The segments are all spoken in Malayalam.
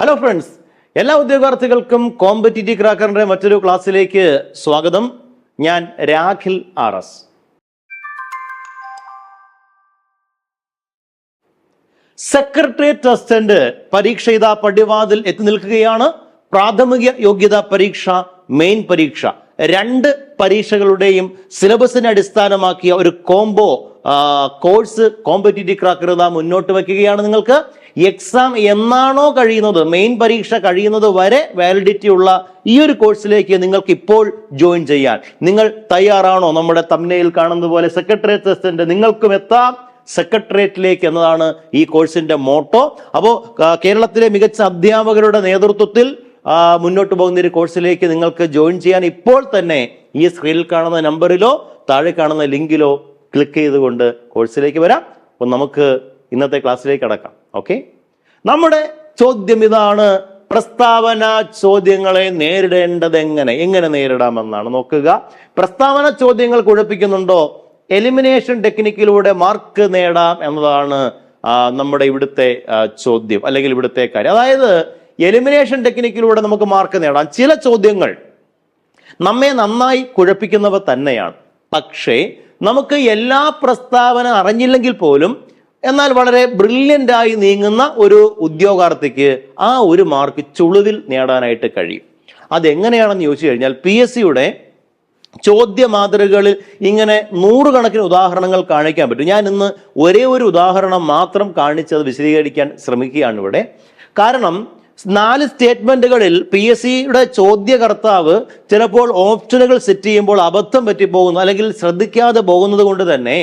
ഹലോ ഫ്രണ്ട്സ് എല്ലാ ഉദ്യോഗാർത്ഥികൾക്കും കോമ്പറ്റിറ്റീവ് ക്രാക്കറിന്റെ മറ്റൊരു ക്ലാസ്സിലേക്ക് സ്വാഗതം. ഞാൻ Rakhil R S. Secretariat assistant പരീക്ഷ ഇതാ പടിവാതിൽ എത്തി നിൽക്കുകയാണ്. പ്രാഥമിക യോഗ്യതാ പരീക്ഷ മെയിൻ പരീക്ഷ. രണ്ട് പരീക്ഷകളുടെയും സിലബസിനെ അടിസ്ഥാനമാക്കിയ ഒരു കോംബോ കോഴ്സ് കോമ്പറ്റിറ്റീവ് ക്രാക്കർ ഇതാ മുന്നോട്ട് വയ്ക്കുകയാണ് നിങ്ങൾക്ക്. എക്സാം എന്നാണോ കഴിയുന്നത് മെയിൻ പരീക്ഷ കഴിയുന്നത് വരെ വാലിഡിറ്റി ഉള്ള ഈ ഒരു കോഴ്സിലേക്ക് നിങ്ങൾക്ക് ഇപ്പോൾ ജോയിൻ ചെയ്യാൻ. നിങ്ങൾ തയ്യാറാണോ? നമ്മുടെ തമ്മനയിൽ കാണുന്ന പോലെ സെക്രട്ടേറിയറ്റ് അസിസ്റ്റന്റ് നിങ്ങൾക്കും എത്താം. സെക്രട്ടേറിയറ്റിലേക്ക് എന്നതാണ് ഈ കോഴ്സിന്റെ മോട്ടോ അപ്പോൾ കേരളത്തിലെ മികച്ച അധ്യാപകരുടെ നേതൃത്വത്തിൽ മുന്നോട്ട് പോകുന്ന ഒരു കോഴ്സിലേക്ക് നിങ്ങൾക്ക് ജോയിൻ ചെയ്യാൻ ഇപ്പോൾ തന്നെ ഈ സ്ക്രീനിൽ കാണുന്ന നമ്പറിലോ താഴെ കാണുന്ന ലിങ്കിലോ ക്ലിക്ക് ചെയ്തുകൊണ്ട് കോഴ്സിലേക്ക് വരാം. അപ്പോൾ നമുക്ക് ഇന്നത്തെ ക്ലാസ്സിലേക്ക് കടക്കാം. ഓക്കെ നമ്മുടെ ചോദ്യം ഇതാണ്. പ്രസ്താവന ചോദ്യങ്ങളെ നേരിടേണ്ടത് എങ്ങനെ? എങ്ങനെ നേരിടാമെന്നാണ്. നോക്കുക. പ്രസ്താവന ചോദ്യങ്ങൾ കുഴപ്പിക്കുന്നുണ്ടോ? എലിമിനേഷൻ ടെക്നിക്കിലൂടെ മാർക്ക് നേടാം എന്നതാണ് നമ്മുടെ ഇവിടുത്തെ ചോദ്യം അല്ലെങ്കിൽ ഇവിടുത്തെ കാര്യം. അതായത് എലിമിനേഷൻ ടെക്നിക്കിലൂടെ നമുക്ക് മാർക്ക് നേടാം. ചില ചോദ്യങ്ങൾ നമ്മെ നന്നായി കുഴപ്പിക്കുന്നവ തന്നെയാണ്. പക്ഷേ നമുക്ക് എല്ലാ പ്രസ്താവന അറിഞ്ഞില്ലെങ്കിൽ പോലും എന്നാൽ വളരെ ബ്രില്യന്റ് ആയി നീങ്ങുന്ന ഒരു ഉദ്യോഗാർത്ഥിക്ക് ആ ഒരു മാർക്ക് ചുളിവിൽ നേടാനായിട്ട് കഴിയും. അതെങ്ങനെയാണെന്ന് ചോദിച്ചു കഴിഞ്ഞാൽ പി എസ് സിയുടെ ചോദ്യ മാതൃകകളിൽ ഇങ്ങനെ നൂറുകണക്കിന് ഉദാഹരണങ്ങൾ കാണിക്കാൻ പറ്റും. ഞാൻ ഇന്ന് ഒരേ ഒരു ഉദാഹരണം മാത്രം കാണിച്ചത് വിശദീകരിക്കാൻ ശ്രമിക്കുകയാണ് ഇവിടെ. കാരണം നാല് സ്റ്റേറ്റ്മെന്റുകളിൽ പി എസ് സിയുടെ ചോദ്യകർത്താവ് ചിലപ്പോൾ ഓപ്ഷനുകൾ സെറ്റ് ചെയ്യുമ്പോൾ അബദ്ധം പറ്റിപ്പോകുന്നു അല്ലെങ്കിൽ ശ്രദ്ധിക്കാതെ പോകുന്നത് കൊണ്ട് തന്നെ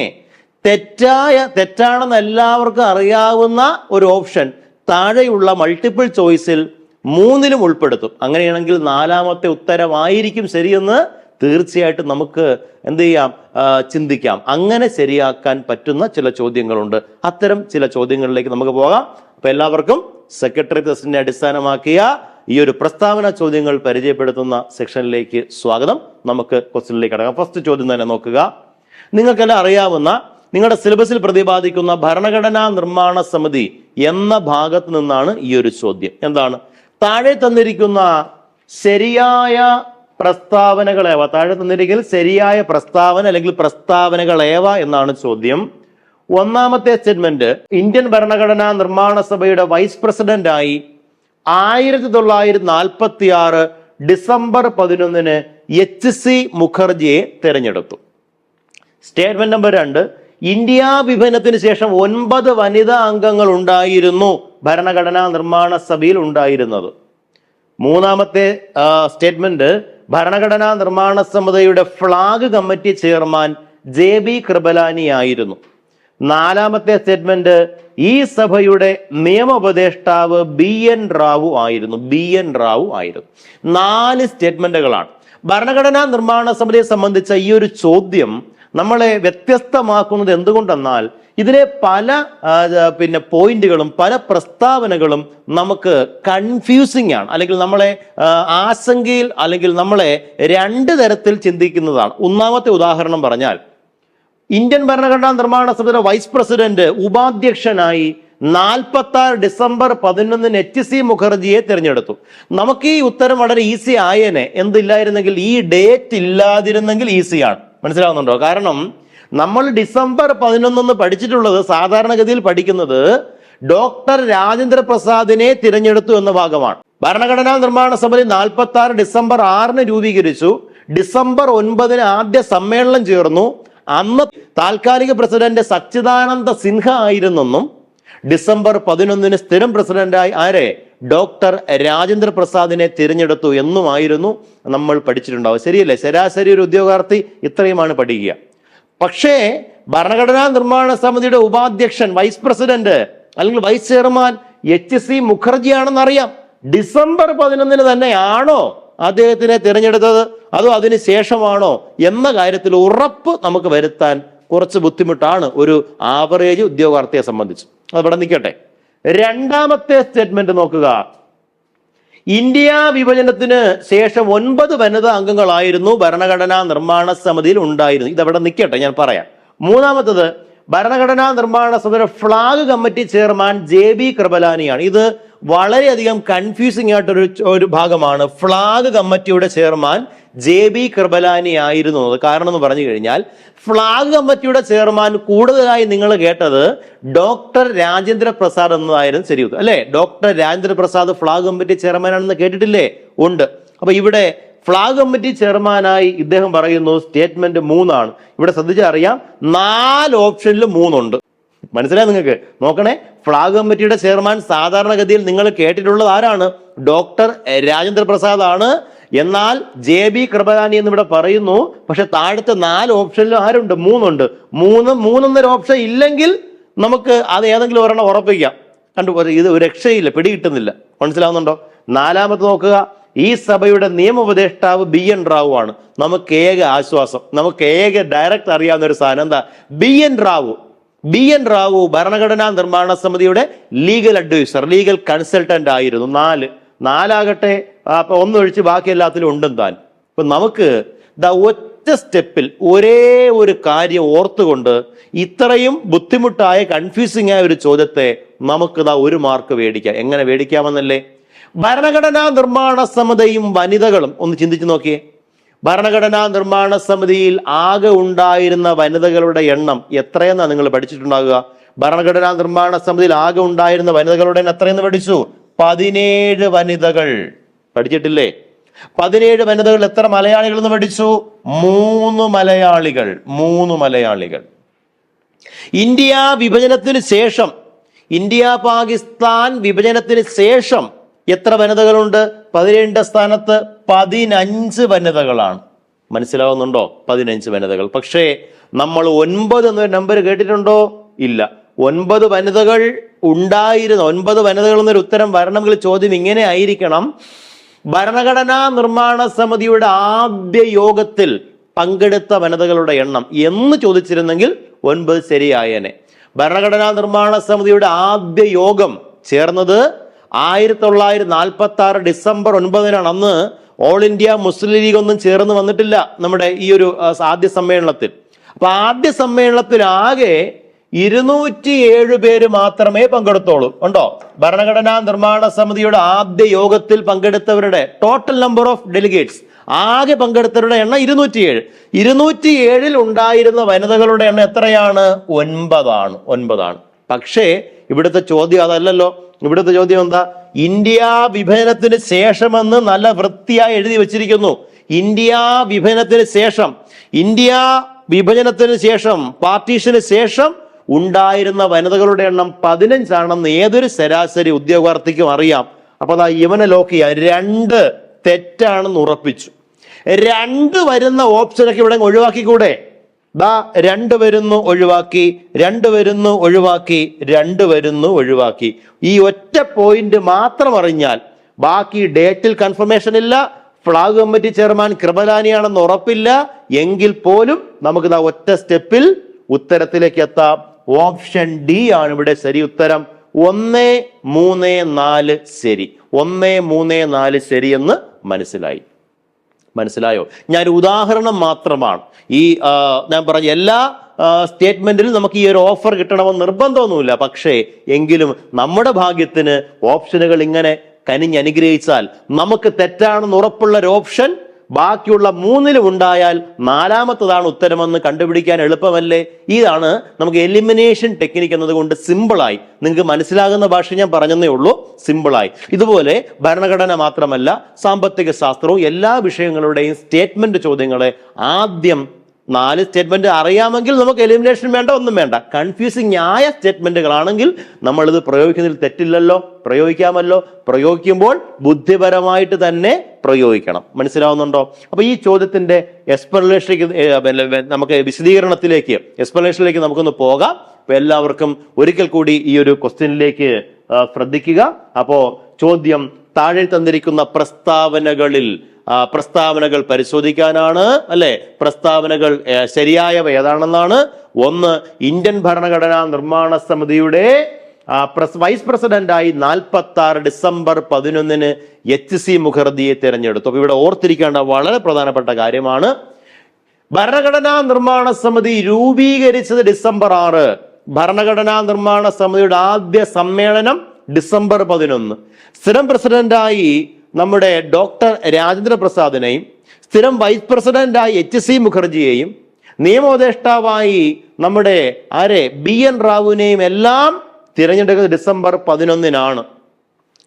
തെറ്റായ തെറ്റാണെന്ന് എല്ലാവർക്കും അറിയാവുന്ന ഒരു ഓപ്ഷൻ. താഴെയുള്ള മൾട്ടിപ്പിൾ ചോയ്സിൽ മൂന്നിലും ഉൾപ്പെടുത്തും. അങ്ങനെയാണെങ്കിൽ നാലാമത്തെ ഉത്തരമായിരിക്കും ശരിയെന്ന് തീർച്ചയായിട്ടും നമുക്ക് എന്ത് ചെയ്യാം? ചിന്തിക്കാം. അങ്ങനെ ശരിയാക്കാൻ പറ്റുന്ന ചില ചോദ്യങ്ങളുണ്ട്. അത്തരം ചില ചോദ്യങ്ങളിലേക്ക് നമുക്ക് പോകാം. അപ്പൊ എല്ലാവർക്കും സെക്രട്ടറി ടെസ്റ്റിനെ അടിസ്ഥാനമാക്കിയ ഈ ഒരു പ്രസ്താവന ചോദ്യങ്ങൾ പരിചയപ്പെടുത്തുന്ന സെക്ഷനിലേക്ക് സ്വാഗതം. നമുക്ക് ക്വസ്റ്റ്യനിലേക്ക് കടക്കാം. ഫസ്റ്റ് ചോദ്യം തന്നെ നോക്കുക. നിങ്ങൾക്കെല്ലാം അറിയാവുന്ന നിങ്ങളുടെ സിലബസിൽ പ്രതിപാദിക്കുന്ന ഭരണഘടനാ നിർമ്മാണ സമിതി എന്ന ഭാഗത്ത് നിന്നാണ് ഈ ഒരു ചോദ്യം. എന്താണ്? താഴെ തന്നിരിക്കുന്ന ശരിയായ പ്രസ്താവനകളേവ താഴെ തന്നിരിക്കുന്ന ശരിയായ പ്രസ്താവന അല്ലെങ്കിൽ പ്രസ്താവനകൾ പ്രസ്താവനകളേവ എന്നാണ് ചോദ്യം. ഒന്നാമത്തെ സ്റ്റേറ്റ്മെന്റ് ഇന്ത്യൻ ഭരണഘടനാ നിർമ്മാണ സഭയുടെ വൈസ് പ്രസിഡന്റായി ആയിരത്തി തൊള്ളായിരത്തി നാൽപ്പത്തി ആറ് ഡിസംബർ പതിനൊന്നിന് എച്ച് സി മുഖർജിയെ തിരഞ്ഞെടുത്തു. സ്റ്റേറ്റ്മെന്റ് നമ്പർ രണ്ട് ഇന്ത്യ വിഭജനത്തിന് ശേഷം ഒൻപത് വനിതാ അംഗങ്ങൾ ഉണ്ടായിരുന്നു ഭരണഘടനാ നിർമ്മാണ സഭയിൽ ഉണ്ടായിരുന്നത്. മൂന്നാമത്തെ സ്റ്റേറ്റ്മെന്റ് ഭരണഘടനാ നിർമ്മാണ സമിതിയുടെ flag committee chairman J B Kripalani ആയിരുന്നു. നാലാമത്തെ സ്റ്റേറ്റ്മെന്റ് ഈ സഭയുടെ നിയമോപദേഷ്ടാവ് ബി എൻ റാവു ആയിരുന്നു ബി എൻ റാവു ആയിരുന്നു. നാല് സ്റ്റേറ്റ്മെന്റുകളാണ്. ഭരണഘടനാ നിർമ്മാണ സമിതിയെ സംബന്ധിച്ച ഈ ഒരു ചോദ്യം നമ്മളെ വ്യത്യസ്തമാക്കുന്നത് എന്തുകൊണ്ടെന്നാൽ ഇതിലെ പല പിന്നെ പോയിന്റുകളും പല പ്രസ്താവനകളും നമുക്ക് കൺഫ്യൂസിംഗ് ആണ്. അല്ലെങ്കിൽ നമ്മളെ ആശങ്കയിൽ അല്ലെങ്കിൽ നമ്മളെ രണ്ട് തരത്തിൽ ചിന്തിക്കുന്നതാണ്. ഒന്നാമത്തെ ഉദാഹരണം പറഞ്ഞാൽ ഇന്ത്യൻ ഭരണഘടനാ നിർമ്മാണ സമിതിയുടെ വൈസ് പ്രസിഡന്റ് ഉപാധ്യക്ഷനായി നാൽപ്പത്തി ആറ് ഡിസംബർ പതിനൊന്നിന് എച്ച് സി മുഖർജിയെ തിരഞ്ഞെടുത്തു. നമുക്ക് ഈ ഉത്തരം വളരെ ഈസി ആയേനെ. എന്തില്ലായിരുന്നെങ്കിൽ ഈ ഡേറ്റ് ഇല്ലാതിരുന്നെങ്കിൽ ഈസിയാണ് മനസ്സിലാവുന്നുണ്ടോ? കാരണം നമ്മൾ ഡിസംബർ പതിനൊന്നെന്ന് പഠിച്ചിട്ടുള്ളത് സാധാരണഗതിയിൽ പഠിക്കുന്നത് ഡോക്ടർ രാജേന്ദ്ര പ്രസാദിനെ തിരഞ്ഞെടുത്തു എന്ന ഭാഗമാണ്. ഭരണഘടനാ നിർമ്മാണ സമിതി നാൽപ്പത്തി ആറ് ഡിസംബർ ആറിന് രൂപീകരിച്ചു. ഡിസംബർ ഒൻപതിന് ആദ്യ സമ്മേളനം ചേർന്നു. അന്ന് താൽക്കാലിക പ്രസിഡന്റ് സച്ചിദാനന്ദ സിൻഹ ആയിരുന്നെന്നും ഡിസംബർ പതിനൊന്നിന് സ്ഥിരം പ്രസിഡന്റായി ആരെ? ഡോക്ടർ രാജേന്ദ്ര പ്രസാദിനെ തിരഞ്ഞെടുത്തു എന്നുമായിരുന്നു നമ്മൾ പഠിച്ചിട്ടുണ്ടാവുക. ശരിയല്ലേ? ശരാശരി ഒരു ഉദ്യോഗാർത്ഥി ഇത്രയുമാണ് പഠിക്കുക. പക്ഷേ ഭരണഘടനാ നിർമ്മാണ സമിതിയുടെ ഉപാധ്യക്ഷൻ വൈസ് പ്രസിഡന്റ് അല്ലെങ്കിൽ വൈസ് ചെയർമാൻ എച്ച് സി മുഖർജിയാണെന്ന് അറിയാം ഡിസംബർ പതിനൊന്നിന് തന്നെയാണോ അദ്ദേഹത്തിനെ തിരഞ്ഞെടുത്തത്? അതോ അതിന് ശേഷമാണോ എന്ന കാര്യത്തിൽ ഉറപ്പ് നമുക്ക് വരുത്താൻ കുറച്ച് ബുദ്ധിമുട്ടാണ് ഒരു ആവറേജ് ഉദ്യോഗാർത്ഥിയെ സംബന്ധിച്ച്. അത് ഇവിടെ നിൽക്കട്ടെ. രണ്ടാമത്തെ സ്റ്റേറ്റ്മെന്റ് നോക്കുക. ഇന്ത്യ വിഭജനത്തിന് ശേഷം ഒൻപത് വനിതാ അംഗങ്ങളായിരുന്നു ഭരണഘടനാ നിർമ്മാണ സമിതിയിൽ ഉണ്ടായിരുന്നു ഇതവിടെ നിൽക്കട്ടെ ഞാൻ പറയാം. മൂന്നാമത്തത് ഭരണഘടനാ നിർമ്മാണ സമിതിയുടെ flag committee chairman J B കൃപലാനിയാണ്. ഇത് വളരെയധികം കൺഫ്യൂസിംഗ് ആയിട്ടൊരു ഒരു ഭാഗമാണ്. ഫ്ലാഗ് കമ്മിറ്റിയുടെ ചെയർമാൻ ജെ ബി കൃപലാനി ആയിരുന്നു. കാരണം എന്ന് പറഞ്ഞു കഴിഞ്ഞാൽ ഫ്ലാഗ് കമ്മിറ്റിയുടെ ചെയർമാൻ കൂടുതലായി നിങ്ങൾ കേട്ടത് ഡോക്ടർ രാജേന്ദ്ര പ്രസാദ് എന്നതായിരുന്നു ശരി അല്ലെ? Doctor Rajendra Prasad flag committee ചെയർമാനാണെന്ന് കേട്ടിട്ടില്ലേ? ഉണ്ട്. അപ്പൊ ഇവിടെ ഫ്ലാഗ് കമ്മിറ്റി ചെയർമാനായി ഇദ്ദേഹം പറയുന്നു സ്റ്റേറ്റ്മെന്റ് മൂന്നാണ്. ഇവിടെ ശ്രദ്ധിച്ചാൽ അറിയാം നാല് ഓപ്ഷനിൽ മൂന്നുണ്ട്. മനസ്സിലായി നിങ്ങൾക്ക്? നോക്കണേ ഫ്ലാഗ് കമ്മിറ്റിയുടെ ചെയർമാൻ സാധാരണഗതിയിൽ നിങ്ങൾ കേട്ടിട്ടുള്ളത് ആരാണ്? ഡോക്ടർ രാജേന്ദ്ര പ്രസാദ് ആണ്. എന്നാൽ ജെ ബി കൃപദാനി എന്ന് ഇവിടെ പറയുന്നു പക്ഷെ താഴത്തെ നാല് ഓപ്ഷനിൽ ആരുണ്ട്? മൂന്നുണ്ട്. മൂന്ന് മൂന്നൊന്നര ഓപ്ഷൻ ഇല്ലെങ്കിൽ നമുക്ക് അത് ഏതെങ്കിലും ഒരെണ്ണം ഉറപ്പിക്കാം. കണ്ടു ഇത് രക്ഷയില്ല പിടികിട്ടുന്നില്ല. മനസ്സിലാവുന്നുണ്ടോ? നാലാമത്തെ നോക്കുക ഈ സഭയുടെ നിയമോപദേഷ്ടാവ് ബി എൻ റാവു ആണ്. നമുക്ക് ഏക ആശ്വാസം നമുക്ക് ഏക ഡയറക്റ്റ് അറിയാവുന്ന ഒരു സാധനം എന്താ? B N Rao. B N Rao ഭരണഘടനാ നിർമ്മാണ സമിതിയുടെ ലീഗൽ അഡ്വൈസർ ലീഗൽ കൺസൾട്ടന്റ് ആയിരുന്നു. നാല്. നാലാകട്ടെ അപ്പൊ ഒന്നൊഴിച്ച് ബാക്കി എല്ലാത്തിലും ഉണ്ടും താൻ. ഇപ്പൊ നമുക്ക് ദ ഒറ്റ സ്റ്റെപ്പിൽ ഒരേ ഒരു കാര്യം ഓർത്തുകൊണ്ട് ഇത്രയും ബുദ്ധിമുട്ടായ കൺഫ്യൂസിംഗ് ആയ ഒരു ചോദ്യത്തെ നമുക്ക് ദാ ഒരു മാർക്ക് മേടിക്കാം. എങ്ങനെ മേടിക്കാമെന്നല്ലേ? ഭരണഘടനാ നിർമ്മാണ സമിതിയും വനിതകളും ഒന്ന് ചിന്തിച്ചു നോക്കിയേ. ഭരണഘടനാ നിർമ്മാണ സമിതിയിൽ ആകെ ഉണ്ടായിരുന്ന വനിതകളുടെ എണ്ണം എത്രയെന്നാണ് നിങ്ങൾ പഠിച്ചിട്ടുണ്ടാകുക ഭരണഘടനാ നിർമ്മാണ സമിതിയിൽ ആകെ ഉണ്ടായിരുന്ന വനിതകളുടെ എണ്ണം എത്രയെന്ന് പഠിച്ചു? പതിനേഴ് വനിതകൾ. പഠിച്ചിട്ടില്ലേ? പതിനേഴ് വനിതകൾ എത്ര മലയാളികൾ എന്ന് പഠിച്ചു? മൂന്ന് മലയാളികൾ. മൂന്ന് മലയാളികൾ. ഇന്ത്യ വിഭജനത്തിന് ശേഷം ഇന്ത്യ പാകിസ്ഥാൻ വിഭജനത്തിന് ശേഷം എത്ര വനിതകളുണ്ട്? പതിനേഴിന്റെ സ്ഥാനത്ത് പതിനഞ്ച് വനിതകളാണ്. മനസ്സിലാവുന്നുണ്ടോ? പതിനഞ്ച് വനിതകൾ. പക്ഷേ നമ്മൾ ഒൻപത് എന്നൊരു നമ്പർ കേട്ടിട്ടുണ്ടോ? ഇല്ല. ഒൻപത് വനിതകൾ ഉണ്ടായിരുന്ന. ഒൻപത് വനിതകൾ എന്നൊരു ഉത്തരം വരണമെങ്കിൽ ചോദ്യം ഇങ്ങനെ ആയിരിക്കണം. ഭരണഘടനാ നിർമ്മാണ സമിതിയുടെ ആദ്യ യോഗത്തിൽ പങ്കെടുത്ത വനിതകളുടെ എണ്ണം എന്ന് ചോദിച്ചിരുന്നെങ്കിൽ ഒൻപത് ശരിയായേനെ. ഭരണഘടനാ നിർമ്മാണ സമിതിയുടെ ആദ്യ യോഗം ചേർന്നത് ആയിരത്തി തൊള്ളായിരത്തി നാൽപ്പത്തി ആറ് ഡിസംബർ ഒൻപതിനാണ് അന്ന് ഓൾ ഇന്ത്യ മുസ്ലിം ലീഗ് ഒന്നും ചേർന്ന് വന്നിട്ടില്ല നമ്മുടെ ഈ ഒരു ആദ്യ സമ്മേളനത്തിൽ. അപ്പൊ ആദ്യ സമ്മേളനത്തിൽ ആകെ ഇരുന്നൂറ്റി ഏഴ് പേര് മാത്രമേ പങ്കെടുത്തോളൂ. ഉണ്ടോ? ഭരണഘടനാ നിർമ്മാണ സമിതിയുടെ ആദ്യ യോഗത്തിൽ പങ്കെടുത്തവരുടെ ടോട്ടൽ നമ്പർ ഓഫ് ഡെലിഗേറ്റ്സ് ആകെ പങ്കെടുത്തവരുടെ എണ്ണം ഇരുന്നൂറ്റിയേഴ്. ഇരുന്നൂറ്റിയേഴിൽ ഉണ്ടായിരുന്ന വനിതകളുടെ എണ്ണം എത്രയാണ്? ഒൻപതാണ്. ഒൻപതാണ്. പക്ഷേ ഇവിടുത്തെ ചോദ്യം അതല്ലല്ലോ. ഇവിടുത്തെ ചോദ്യം എന്താ? ഇന്ത്യ വിഭജനത്തിന് ശേഷമെന്ന് നല്ല വൃത്തിയായി എഴുതി വച്ചിരിക്കുന്നു. ഇന്ത്യ വിഭജനത്തിന് ശേഷം ഇന്ത്യ വിഭജനത്തിന് ശേഷം പാർട്ടീഷന് ശേഷം ഉണ്ടായിരുന്ന വനിതകളുടെ എണ്ണം പതിനഞ്ചാണെന്ന് ഏതൊരു ശരാശരി ഉദ്യോഗാർത്ഥിക്കും അറിയാം. അപ്പൊ അതാ ഇവനെ ലോക്കിയ രണ്ട് തെറ്റാണെന്ന് ഉറപ്പിച്ചു. രണ്ട് വരുന്ന ഓപ്ഷനൊക്കെ ഇവിടെ ഒഴിവാക്കിക്കൂടെ? ദാ രണ്ട് വരുന്നു ഒഴിവാക്കി രണ്ട് വരുന്നു ഒഴിവാക്കി രണ്ട് വരുന്നു ഒഴിവാക്കി. ഈ ഒറ്റ പോയിന്റ് മാത്രം അറിഞ്ഞാൽ ബാക്കി ഡേറ്റിൽ കൺഫർമേഷൻ ഇല്ല ഫ്ലാഗ് കമ്മിറ്റി ചെയർമാൻ കൃപലാനിയാണെന്ന് ഉറപ്പില്ല എങ്കിൽ പോലും നമുക്ക് ദാ ഒറ്റ സ്റ്റെപ്പിൽ ഉത്തരത്തിലേക്ക് എത്താം. ഓപ്ഷൻ ഡി ആണ് ഇവിടെ ശരി ഉത്തരം. ഒന്ന് മൂന്ന് നാല് ശരി. ഒന്ന് മൂന്ന് നാല് ശരിയെന്ന് മനസ്സിലായി. മനസ്സിലായോ? ഞാൻ ഉദാഹരണം മാത്രമാണ്. ഈ ഞാൻ പറഞ്ഞ എല്ലാ സ്റ്റേറ്റ്മെന്റിലും നമുക്ക് ഈ ഒരു ഓഫർ കിട്ടണമെന്ന് നിർബന്ധമൊന്നുമില്ല. പക്ഷേ എങ്കിലും നമ്മുടെ ഭാഗ്യത്തിന് ഓപ്ഷനുകൾ ഇങ്ങനെ കനിഞ്ഞനുഗ്രഹിച്ചാൽ നമുക്ക് തെറ്റാണെന്ന് ഉറപ്പുള്ള ഒരു ഓപ്ഷൻ ബാക്കിയുള്ള മൂന്നിലും ഉണ്ടായാൽ നാലാമത്തതാണ് ഉത്തരമെന്ന് കണ്ടുപിടിക്കാൻ എളുപ്പമല്ലേ? ഇതാണ് നമുക്ക് എലിമിനേഷൻ ടെക്നിക്ക് എന്നതുകൊണ്ട് സിമ്പിളായി നിങ്ങൾക്ക് മനസ്സിലാകുന്ന ഭാഷ ഞാൻ പറഞ്ഞതേ ഉള്ളൂ സിമ്പിളായി ഇതുപോലെ ഭരണഘടന മാത്രമല്ല സാമ്പത്തിക ശാസ്ത്രവും എല്ലാ വിഷയങ്ങളുടെയും സ്റ്റേറ്റ്മെന്റ് ചോദ്യങ്ങളെ ആദ്യം നാല് സ്റ്റേറ്റ്മെന്റ് അറിയാമെങ്കിൽ നമുക്ക് എലിമിനേഷൻ വേണ്ട ഒന്നും വേണ്ട. കൺഫ്യൂസിങ് ആയ സ്റ്റേറ്റ്മെന്റുകളാണെങ്കിൽ നമ്മളിത് പ്രയോഗിക്കുന്നതിൽ തെറ്റില്ലല്ലോ പ്രയോഗിക്കാമല്ലോ. പ്രയോഗിക്കുമ്പോൾ ബുദ്ധിപരമായിട്ട് തന്നെ പ്രയോഗിക്കണം. മനസ്സിലാവുന്നുണ്ടോ? അപ്പൊ ഈ ചോദ്യത്തിന്റെ എക്സ്പ്ലനേഷനിലേക്ക് നമുക്ക് വിശദീകരണത്തിലേക്ക് എക്സ്പ്ലനേഷനിലേക്ക് നമുക്കൊന്ന് പോകാം. അപ്പൊ എല്ലാവർക്കും ഒരിക്കൽ കൂടി ഈ ഒരു ക്വസ്റ്റ്യനിലേക്ക് ശ്രദ്ധിക്കുക. അപ്പോ ചോദ്യം താഴെ തന്നിരിക്കുന്ന പ്രസ്താവനകളിൽ പ്രസ്താവനകൾ പരിശോധിക്കാനാണ് അല്ലെ? പ്രസ്താവനകൾ ശരിയായവ ഏതാണെന്നാണ്? ഒന്ന് ഇന്ത്യൻ ഭരണഘടനാ നിർമ്മാണ സമിതിയുടെ വൈസ് പ്രസിഡന്റായി നാൽപ്പത്തി ആറ് ഡിസംബർ പതിനൊന്നിന് എച്ച് സി മുഖർജിയെ തിരഞ്ഞെടുത്തു. അപ്പൊ ഇവിടെ ഓർത്തിരിക്കേണ്ട വളരെ പ്രധാനപ്പെട്ട കാര്യമാണ് ഭരണഘടനാ നിർമ്മാണ സമിതി രൂപീകരിച്ചത് ഡിസംബർ ആറ്. ഭരണഘടനാ നിർമ്മാണ സമിതിയുടെ ആദ്യ സമ്മേളനം ഡിസംബർ പതിനൊന്ന്. സ്ഥിരം പ്രസിഡന്റായി നമ്മുടെ ഡോക്ടർ രാജേന്ദ്ര പ്രസാദിനെയും സ്ഥിരം വൈസ് പ്രസിഡന്റായി എച്ച് സി മുഖർജിയെയും നിയമോപദേഷ്ടാവായി നമ്മുടെ ആരെ ബി എൻ റാവുവിനെയും എല്ലാം തിരഞ്ഞെടുക്കുന്നത് ഡിസംബർ പതിനൊന്നിനാണ്.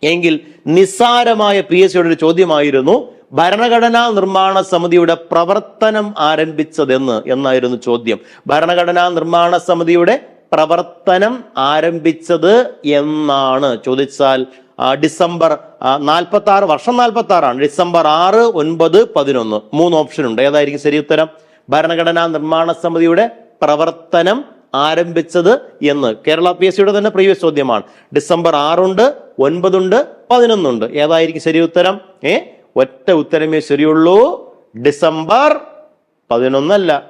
എങ്കിൽ നിസ്സാരമായ പി എസ് സിയുടെ ഒരു ചോദ്യമായിരുന്നു ഭരണഘടനാ നിർമ്മാണ സമിതിയുടെ പ്രവർത്തനം ആരംഭിച്ചതെന്ന് എന്നായിരുന്നു ചോദ്യം. ഭരണഘടനാ നിർമ്മാണ സമിതിയുടെ പ്രവർത്തനം ആരംഭിച്ചത് എന്നാണ് ചോദിച്ചാൽ ഡിസംബർ നാൽപ്പത്തി ആറ് വർഷം നാൽപ്പത്തി ആറാണ് ഡിസംബർ ആറ് ഒൻപത് പതിനൊന്ന്. മൂന്ന് ഓപ്ഷൻ ഉണ്ട് ഏതായിരിക്കും ശരി ഉത്തരം? ഭരണഘടനാ നിർമ്മാണ സമിതിയുടെ പ്രവർത്തനം ആരംഭിച്ചത് എന്ന്. കേരള പി എസ് സിയുടെ തന്നെ പ്രീവിയസ് ചോദ്യമാണ്. ഡിസംബർ ആറുണ്ട് ഒൻപതുണ്ട് പതിനൊന്നുണ്ട്. ഏതായിരിക്കും ശരി ഉത്തരം? ഏ ഒറ്റ ഉത്തരമേ ശരിയുള്ളൂ. ഡിസംബർ പതിനൊന്നല്ല.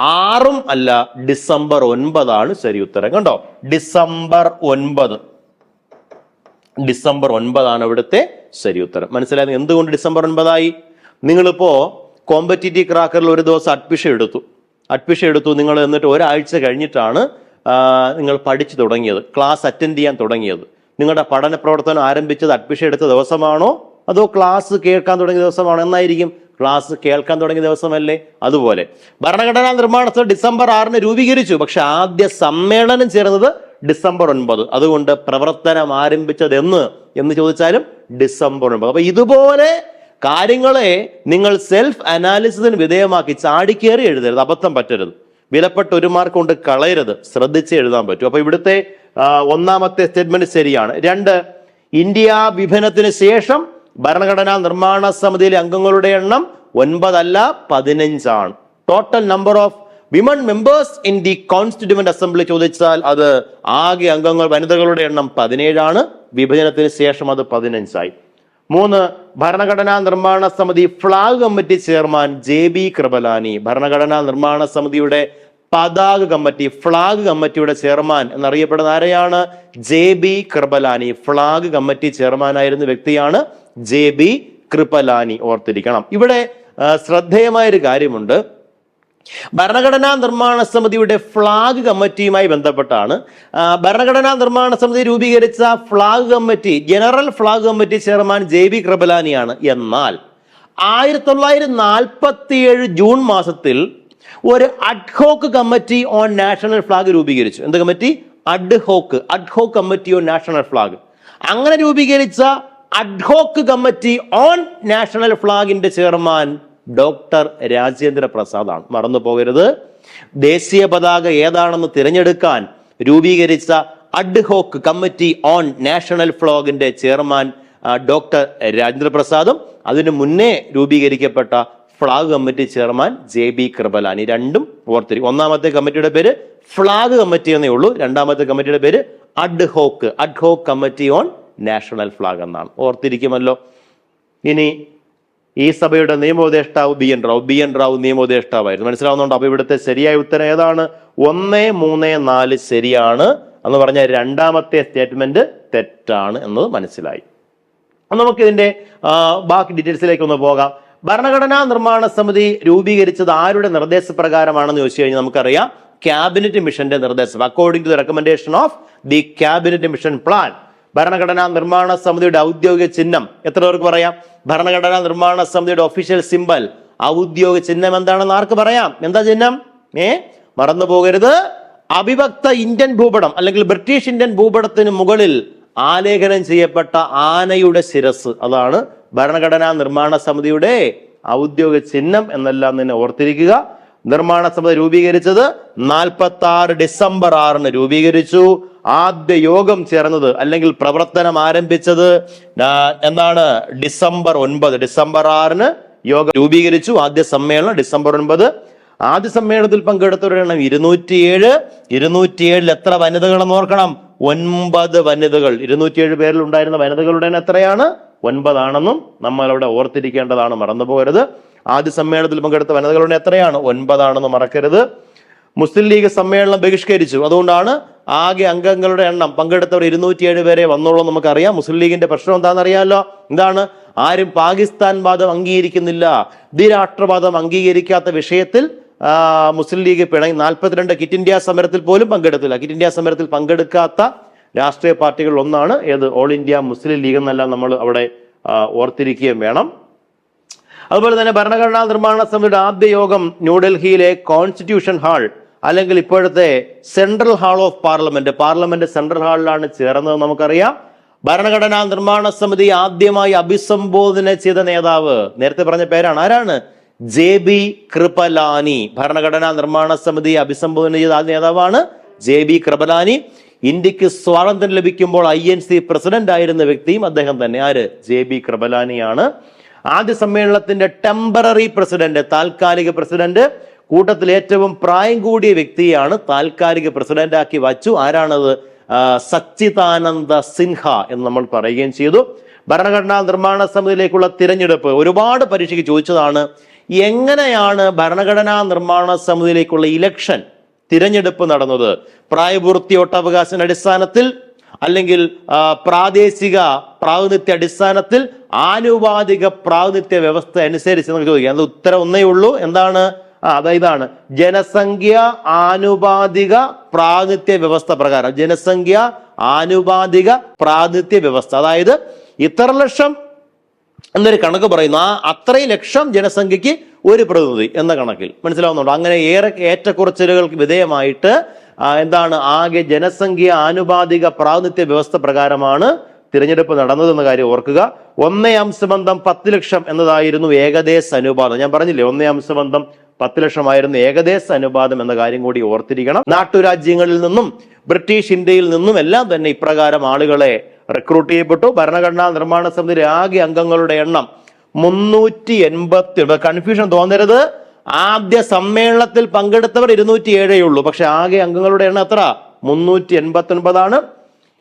ആറും അല്ല ഡിസംബർ ഒൻപതാണ് ശരി ഉത്തരം. കണ്ടോ? ഡിസംബർ ഒൻപത്. ഡിസംബർ ഒൻപതാണ് ഇവിടുത്തെ ശരി ഉത്തരം. മനസ്സിലായത്? എന്തുകൊണ്ട് ഡിസംബർ ഒൻപതായി? നിങ്ങളിപ്പോ കോമ്പറ്റീറ്റീവ് ക്രാക്കറിൽ ഒരു ദിവസം അഡ്മിഷൻ എടുത്തു. അഡ്മിഷൻ എടുത്തു. നിങ്ങൾ എന്നിട്ട് ഒരാഴ്ച കഴിഞ്ഞിട്ടാണ് നിങ്ങൾ പഠിച്ചു തുടങ്ങിയത്. ക്ലാസ് അറ്റൻഡ് ചെയ്യാൻ തുടങ്ങിയത്. നിങ്ങളുടെ പഠന പ്രവർത്തനം ആരംഭിച്ചത് അഡ്മിഷൻ എടുത്ത ദിവസമാണോ? അതോ ക്ലാസ് കേൾക്കാൻ തുടങ്ങിയ ദിവസമാണോ? എന്നായിരിക്കും. ക്ലാസ് കേൾക്കാൻ തുടങ്ങിയ ദിവസമല്ലേ? അതുപോലെ. ഭരണഘടനാ നിർമ്മാണത്തിൽ ഡിസംബർ ആറിന് രൂപീകരിച്ചു. പക്ഷെ ആദ്യ സമ്മേളനം ചേർന്നത് ഡിസംബർ ഒൻപത്. അതുകൊണ്ട് പ്രവർത്തനം ആരംഭിച്ചത് എന്ന് എന്ന് ചോദിച്ചാലും ഡിസംബർ ഒൻപത്. അപ്പൊ ഇതുപോലെ കാര്യങ്ങളെ നിങ്ങൾ സെൽഫ് അനാലിസിസിന് വിധേയമാക്കി ചാടിക്കേറി എഴുതരുത്. അബദ്ധം പറ്റരുത്. വിലപ്പെട്ട ഒരു മാർക്ക് കൊണ്ട് കളയരുത്. ശ്രദ്ധിച്ച് എഴുതാൻ പറ്റും. അപ്പൊ ഇവിടുത്തെ ഒന്നാമത്തെ സ്റ്റേറ്റ്മെന്റ് ശരിയാണ്. രണ്ട് ഇന്ത്യ വിഭജനത്തിന് ശേഷം ഭരണഘടനാ നിർമ്മാണ സമിതിയിലെ അംഗങ്ങളുടെ എണ്ണം ഒൻപതല്ല പതിനഞ്ചാണ്. Total number of women members in the constituent assembly ചോദിച്ചാൽ അത് ആകെ അംഗങ്ങൾ വനിതകളുടെ എണ്ണം പതിനേഴാണ്. വിഭജനത്തിന് ശേഷം അത് പതിനഞ്ചായി. മൂന്ന് ഭരണഘടനാ നിർമ്മാണ സമിതി flag committee chairman J B Kripalani. ഭരണഘടനാ നിർമ്മാണ സമിതിയുടെ പതാക കമ്മിറ്റി ഫ്ലാഗ് കമ്മിറ്റിയുടെ ചെയർമാൻ എന്നറിയപ്പെടുന്ന ആരെയാണ്? J B Kripalani. Flag committee ചെയർമാനായിരുന്ന വ്യക്തിയാണ് ജെ ബി കൃപലാനി. ഓർത്തിരിക്കണം. ഇവിടെ ശ്രദ്ധേയമായൊരു കാര്യമുണ്ട്. ഭരണഘടനാ നിർമ്മാണ സമിതിയുടെ ഫ്ലാഗ് കമ്മിറ്റിയുമായി ബന്ധപ്പെട്ടാണ്. ഭരണഘടനാ നിർമ്മാണ സമിതി രൂപീകരിച്ച flag committee general flag committee chairman J B കൃപലാനിയാണ്. എന്നാൽ ആയിരത്തി തൊള്ളായിരത്തി നാൽപ്പത്തി ഏഴ് ജൂൺ മാസത്തിൽ ഒരു ad hoc committee on national flag രൂപീകരിച്ചു. എന്ത് committee? Ad hoc ad hoc committee on national flag അങ്ങനെ രൂപീകരിച്ച ad hoc committee on national ഫ്ലാഗിന്റെ chairman doctor Rajendra പ്രസാദാണ് മറന്നു പോകരുത്. ദേശീയ പതാക ഏതാണെന്ന് തിരഞ്ഞെടുക്കാൻ രൂപീകരിച്ച ad hoc committee on national ഫ്ലോഗിന്റെ chairman doctor Rajendra പ്രസാദും അതിനു മുന്നേ രൂപീകരിക്കപ്പെട്ട flag committee chairman J B Kripalani. രണ്ടും ഓർത്തിരി. ഒന്നാമത്തെ കമ്മിറ്റിയുടെ പേര് ഫ്ലാഗ് കമ്മിറ്റി എന്നേ ഉള്ളൂ. രണ്ടാമത്തെ കമ്മിറ്റിയുടെ പേര് ad hoc ad hoc committee on national flag എന്നാണ്. ഓർത്തിരിക്കുമല്ലോ. ഇനി ഈ സഭയുടെ നിയമോപദേഷ്ടാവ് B N Rao. B N Rao നിയമോപദേഷ്ടാവായിരുന്നു. മനസ്സിലാവുന്നുണ്ട്? അപ്പൊ ഇവിടുത്തെ ശരിയായ ഉത്തരം ഏതാണ്? ഒന്ന് മൂന്ന് നാല് ശരിയാണ് എന്ന് പറഞ്ഞ രണ്ടാമത്തെ സ്റ്റേറ്റ്മെന്റ് തെറ്റാണ് എന്നത് മനസ്സിലായി. നമുക്ക് ഇതിന്റെ ബാക്കി ഡീറ്റെയിൽസിലേക്ക് ഒന്ന് പോകാം. ഭരണഘടനാ നിർമ്മാണ സമിതി രൂപീകരിച്ചത് ആരുടെ നിർദ്ദേശപ്രകാരമാണെന്ന് ചോദിച്ചു കഴിഞ്ഞാൽ നമുക്കറിയാം. ക്യാബിനറ്റ് മിഷന്റെ നിർദ്ദേശം. According to the recommendation of the cabinet mission plan ഭരണഘടനാ നിർമ്മാണ സമിതിയുടെ ഔദ്യോഗിക ചിഹ്നം. എത്ര പേർക്ക് പറയാം? ഭരണഘടനാ നിർമ്മാണ സമിതിയുടെ ഒഫീഷ്യൽ സിമ്പൽ ഔദ്യോഗിക ചിഹ്നം എന്താണെന്ന് ആർക്ക് പറയാം? എന്താ ചിഹ്നം? ഏ? മറന്നു പോകരുത്. അവിഭക്ത ഇന്ത്യൻ ഭൂപടം അല്ലെങ്കിൽ ബ്രിട്ടീഷ് ഇന്ത്യൻ ഭൂപടത്തിന് മുകളിൽ ആലേഖനം ചെയ്യപ്പെട്ട ആനയുടെ ശിരസ്. അതാണ് ഭരണഘടനാ നിർമ്മാണ സമിതിയുടെ ഔദ്യോഗിക ചിഹ്നം എന്നെല്ലാം തന്നെ ഓർത്തിരിക്കുക. നിർമ്മാണ സമിതി രൂപീകരിച്ചത് നാൽപ്പത്തി ആറ് ഡിസംബർ ആറിന് രൂപീകരിച്ചു. ആദ്യ യോഗം ചേർന്നത് അല്ലെങ്കിൽ പ്രവർത്തനം ആരംഭിച്ചത് എന്നാണ് ഡിസംബർ ഒൻപത്. ഡിസംബർ ആറിന് യോഗം രൂപീകരിച്ചു. ആദ്യ സമ്മേളനം ഡിസംബർ ഒൻപത്. ആദ്യ സമ്മേളനത്തിൽ പങ്കെടുത്തവരുടെ എണ്ണം ഇരുന്നൂറ്റിയേഴ്. ഇരുന്നൂറ്റിയേഴിൽ എത്ര വനിതകളെന്ന് ഓർക്കണം. ഒൻപത് വനിതകൾ. ഇരുന്നൂറ്റിയേഴ് പേരിൽ ഉണ്ടായിരുന്ന വനിതകളുടെ എണ്ണം എത്രയാണ്? ഒൻപതാണെന്നും നമ്മൾ അവിടെ ഓർത്തിരിക്കേണ്ടതാണ് മറന്നുപോകരുത്. ആദ്യ സമ്മേളനത്തിൽ പങ്കെടുത്ത വനിതകളുടെ എത്രയാണ്? ഒൻപതാണെന്ന് മറക്കരുത്. മുസ്ലിം ലീഗ് സമ്മേളനം ബഹിഷ്കരിച്ചു. അതുകൊണ്ടാണ് ആകെ അംഗങ്ങളുടെ എണ്ണം. പങ്കെടുത്തവർ ഇരുന്നൂറ്റിയേഴ് പേരെ വന്നോളൂ നമുക്കറിയാം. മുസ്ലിം ലീഗിന്റെ പ്രശ്നം എന്താണെന്ന് അറിയാമല്ലോ എന്താണ്? ആരും പാകിസ്ഥാൻ വാദം അംഗീകരിക്കുന്നില്ല. ദ്വിരാഷ്ട്രവാദം അംഗീകരിക്കാത്ത വിഷയത്തിൽ മുസ്ലിം ലീഗ് പിണങ്ങി. നാൽപ്പത്തിരണ്ട് കിറ്റ് ഇന്ത്യ സമരത്തിൽ പോലും പങ്കെടുത്തില്ല. കിറ്റ് ഇന്ത്യ സമരത്തിൽ പങ്കെടുക്കാത്ത രാഷ്ട്രീയ പാർട്ടികൾ ഒന്നാണ് ഏത്? ഓൾ ഇന്ത്യ മുസ്ലിം ലീഗ് എന്നെല്ലാം നമ്മൾ അവിടെ ഓർത്തിരിക്കുകയും വേണം. അതുപോലെ തന്നെ ഭരണഘടനാ നിർമ്മാണ സമിതിയുടെ ആദ്യ യോഗം ന്യൂഡൽഹിയിലെ കോൺസ്റ്റിറ്റ്യൂഷൻ ഹാൾ അല്ലെങ്കിൽ ഇപ്പോഴത്തെ central hall of parliament parliament central ഹാളിലാണ് ചേർന്നത് നമുക്കറിയാം. ഭരണഘടനാ നിർമ്മാണ സമിതി ആദ്യമായി അഭിസംബോധന ചെയ്ത നേതാവ് നേരത്തെ പറഞ്ഞ പേരാണ് ആരാണ്? J B Kripalani. ഭരണഘടനാ നിർമ്മാണ സമിതി അഭിസംബോധന ചെയ്ത ആദ്യ നേതാവാണ് ജെ ബി കൃപലാനി. ഇന്ത്യയ്ക്ക് സ്വാതന്ത്ര്യം ലഭിക്കുമ്പോൾ ഐ എൻ സി പ്രസിഡന്റ് ആയിരുന്ന വ്യക്തിയും അദ്ദേഹം തന്നെ. ആര്? ജെ ബി കൃപലാനിയാണ്. ആദ്യ സമ്മേളനത്തിന്റെ ടെമ്പററി പ്രസിഡന്റ് താൽക്കാലിക പ്രസിഡന്റ് കൂട്ടത്തിൽ ഏറ്റവും പ്രായം കൂടിയ വ്യക്തിയാണ് താൽക്കാലിക പ്രസിഡന്റ് ആക്കി വച്ചു. ആരാണത്? സച്ചിദാനന്ദ സിൻഹ എന്ന് നമ്മൾ പറയുകയും ചെയ്തു. ഭരണഘടനാ നിർമ്മാണ സമിതിയിലേക്കുള്ള തിരഞ്ഞെടുപ്പ് ഒരുപാട് പരീക്ഷയ്ക്ക് ചോദിച്ചതാണ്. എങ്ങനെയാണ് ഭരണഘടനാ നിർമ്മാണ സമിതിയിലേക്കുള്ള ഇലക്ഷൻ തിരഞ്ഞെടുപ്പ് നടന്നത്? പ്രായപൂർത്തിയോട്ടവകാശ അടിസ്ഥാനത്തിൽ അല്ലെങ്കിൽ പ്രാദേശിക പ്രാതിനിധ്യ അടിസ്ഥാനത്തിൽ ആനുപാതിക പ്രാതിനിധ്യ വ്യവസ്ഥ അനുസരിച്ച് നമുക്ക് ചോദിക്കാം. അത് ഉത്തരം ഒന്നേ ഉള്ളൂ. എന്താണ്? ആ അതാ ഇതാണ്. ജനസംഖ്യ ആനുപാതിക പ്രാതിനിധ്യ വ്യവസ്ഥ പ്രകാരം. ജനസംഖ്യ ആനുപാതിക പ്രാതിനിധ്യ വ്യവസ്ഥ. അതായത് ഇത്ര ലക്ഷം എന്നൊരു കണക്ക് പറയുന്നു. ആ അത്രയും ലക്ഷം ജനസംഖ്യയ്ക്ക് ഒരു പ്രതിനിധി എന്ന കണക്കിൽ. മനസ്സിലാവുന്നുണ്ടോ? അങ്ങനെ ഏറെ ഏറ്റക്കുറച്ചിലുകൾക്ക് വിധേയമായിട്ട് എന്താണ് ആകെ ജനസംഖ്യ ആനുപാതിക പ്രാതിനിധ്യ വ്യവസ്ഥ പ്രകാരമാണ് തിരഞ്ഞെടുപ്പ് നടന്നതെന്ന കാര്യം ഓർക്കുക. ഒന്നേ അംശബന്ധം പത്ത് ലക്ഷം എന്നതായിരുന്നു ഏകദേശ അനുപാതം. ഞാൻ പറഞ്ഞില്ലേ ഒന്നേ അംശബന്ധം പത്ത് ലക്ഷമായിരുന്നു ഏകദേശ അനുപാതം എന്ന കാര്യം കൂടി ഓർത്തിരിക്കണം. നാട്ടുരാജ്യങ്ങളിൽ നിന്നും ബ്രിട്ടീഷ് ഇന്ത്യയിൽ നിന്നും എല്ലാം തന്നെ ഇപ്രകാരം ആളുകളെ റിക്രൂട്ട് ചെയ്യപ്പെട്ടു. ഭരണഘടനാ നിർമ്മാണ സമിതി ആകെ അംഗങ്ങളുടെ എണ്ണം മുന്നൂറ്റി എൺപത്തി കൺഫ്യൂഷൻ തോന്നരുത്. ആദ്യ സമ്മേളനത്തിൽ പങ്കെടുത്തവർ ഇരുന്നൂറ്റി ഏഴേ ഉള്ളൂ. പക്ഷെ ആകെ അംഗങ്ങളുടെ എണ്ണം എത്ര? മുന്നൂറ്റി എൺപത്തി ഒൻപതാണ്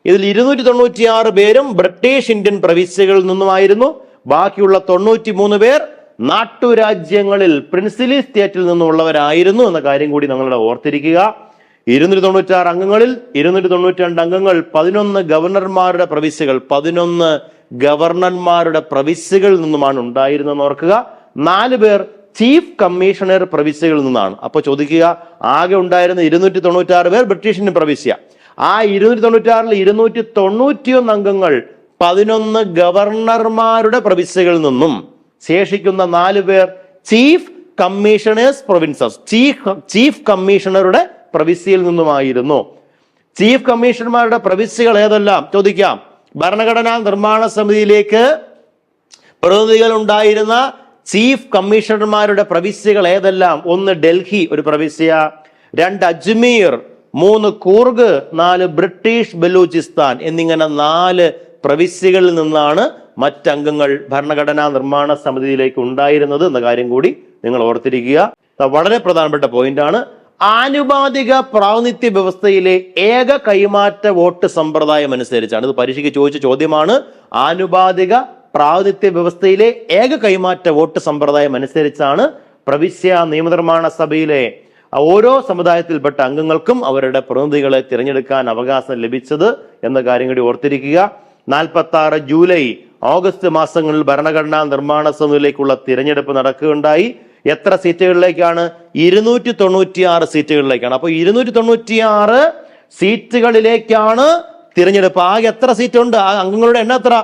ഇതിൽ ഇരുന്നൂറ്റി തൊണ്ണൂറ്റി ആറ് പേരും ബ്രിട്ടീഷ് ഇന്ത്യൻ പ്രവിശ്യകളിൽ നിന്നുമായിരുന്നു. ബാക്കിയുള്ള തൊണ്ണൂറ്റി മൂന്ന് പേർ നാട്ടുരാജ്യങ്ങളിൽ പ്രിൻസിലി സ്റ്റേറ്റിൽ നിന്നുള്ളവരായിരുന്നു എന്ന കാര്യം കൂടി നിങ്ങളുടെ ഓർത്തിരിക്കുക. ഇരുന്നൂറ്റി തൊണ്ണൂറ്റാറ് അംഗങ്ങളിൽ ഇരുന്നൂറ്റി തൊണ്ണൂറ്റി രണ്ട് അംഗങ്ങൾ പതിനൊന്ന് ഗവർണർമാരുടെ പ്രവിശ്യകൾ പതിനൊന്ന് ഗവർണർമാരുടെ പ്രവിശ്യകളിൽ നിന്നുമാണ് ഉണ്ടായിരുന്നതെന്ന് ഓർക്കുക. നാല് പേർ ചീഫ് കമ്മീഷണർ പ്രവിശ്യകളിൽ നിന്നാണ്. അപ്പോൾ ചോദിക്കുക ആകെ ഉണ്ടായിരുന്ന ഇരുന്നൂറ്റി തൊണ്ണൂറ്റി ആറ് പേർ ബ്രിട്ടീഷിന് പ്രവിശ്യ. ആ ഇരുന്നൂറ്റി തൊണ്ണൂറ്റി ആറിൽ ഇരുന്നൂറ്റി തൊണ്ണൂറ്റിയൊന്ന് അംഗങ്ങൾ പതിനൊന്ന് ഗവർണർമാരുടെ പ്രവിശ്യകളിൽ നിന്നും ശേഷിക്കുന്ന നാല് പേർ chief commissioners provinces. Chief chief കമ്മീഷണറുടെ പ്രവിശ്യയിൽ നിന്നുമായിരുന്നു. ചീഫ് കമ്മീഷണർമാരുടെ പ്രവിശ്യകൾ ഏതെല്ലാം? ചോദിക്കാം. ഭരണഘടനാ നിർമ്മാണ സമിതിയിലേക്ക് പ്രതിനിധികൾ ഉണ്ടായിരുന്ന ചീഫ് കമ്മീഷണർമാരുടെ പ്രവിശ്യകൾ ഏതെല്ലാം? ഒന്ന് ഡൽഹി ഒരു പ്രവിശ്യ രണ്ട് അജ്മീർ മൂന്ന് കൂർഗ് നാല് ബ്രിട്ടീഷ് ബലൂചിസ്ഥാൻ എന്നിങ്ങനെ നാല് പ്രവിശ്യകളിൽ നിന്നാണ് മറ്റംഗങ്ങൾ ഭരണഘടനാ നിർമ്മാണ സമിതിയിലേക്ക് ഉണ്ടായിരുന്നത് എന്ന കാര്യം കൂടി നിങ്ങൾ ഓർത്തിരിക്കുക. വളരെ പ്രധാനപ്പെട്ട പോയിന്റാണ്. ആനുപാതിക പ്രാതിനിധ്യ വ്യവസ്ഥയിലെ ഏക കൈമാറ്റ വോട്ട് സമ്പ്രദായം അനുസരിച്ചാണ്. ഇത് പരീക്ഷയ്ക്ക് ചോദിച്ച ചോദ്യമാണ് ആനുപാതിക പ്രാതിനിധ്യ വ്യവസ്ഥയിലെ ഏക കൈമാറ്റ വോട്ട് സമ്പ്രദായം അനുസരിച്ചാണ് പ്രവിശ്യ നിയമനിർമ്മാണ സഭയിലെ ഓരോ സമുദായത്തിൽപ്പെട്ട അംഗങ്ങൾക്കും അവരുടെ പ്രതിനിധികളെ തിരഞ്ഞെടുക്കാൻ അവകാശം ലഭിച്ചത് എന്ന കാര്യം കൂടി ഓർത്തിരിക്കുക. നാൽപ്പത്തി ആറ് ജൂലൈ ഓഗസ്റ്റ് മാസങ്ങളിൽ ഭരണഘടനാ നിർമ്മാണ സമിതിയിലേക്കുള്ള തിരഞ്ഞെടുപ്പ് നടക്കുകയുണ്ടായി. എത്ര സീറ്റുകളിലേക്കാണ്? ഇരുന്നൂറ്റി തൊണ്ണൂറ്റി ആറ് സീറ്റുകളിലേക്കാണ്. അപ്പോൾ ഇരുന്നൂറ്റി തൊണ്ണൂറ്റി ആറ് സീറ്റുകളിലേക്കാണ് തിരഞ്ഞെടുപ്പ്. ആകെ എത്ര സീറ്റ് ഉണ്ട് ആ അംഗങ്ങളുടെ എണ്ണം എത്ര?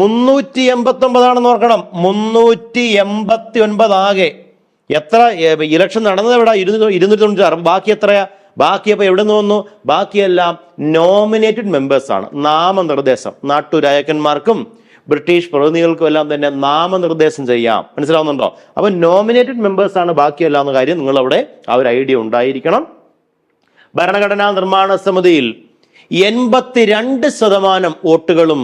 മുന്നൂറ്റി എൺപത്തി ഒമ്പതാണെന്ന് ഓർക്കണം. മുന്നൂറ്റി എൺപത്തി ഒൻപത് ആകെ എത്ര ഇലക്ഷൻ നടന്നത് എവിടെ ഇരുന്നൂറ്റി ഇരുന്നൂറ്റി തൊണ്ണൂറ്റി ബാക്കി എത്രയാ? ബാക്കി അപ്പൊ എവിടെ നിന്ന് വന്നു? ബാക്കിയെല്ലാം നോമിനേറ്റഡ് മെമ്പേഴ്സ് ആണ് നാമനിർദ്ദേശം നാട്ടുരായക്കന്മാർക്കും ബ്രിട്ടീഷ് പ്രതിനിധികൾക്കും എല്ലാം തന്നെ നാമനിർദ്ദേശം ചെയ്യാം. മനസ്സിലാവുന്നുണ്ടോ? അപ്പൊ നോമിനേറ്റഡ് മെമ്പേഴ്സ് ആണ് ബാക്കിയെല്ലാം എന്ന കാര്യം നിങ്ങൾ അവിടെ ആ ഒരു ഐഡിയ ഉണ്ടായിരിക്കണം. ഭരണഘടനാ നിർമ്മാണ സമിതിയിൽ എൺപത്തിരണ്ട് ശതമാനം വോട്ടുകളും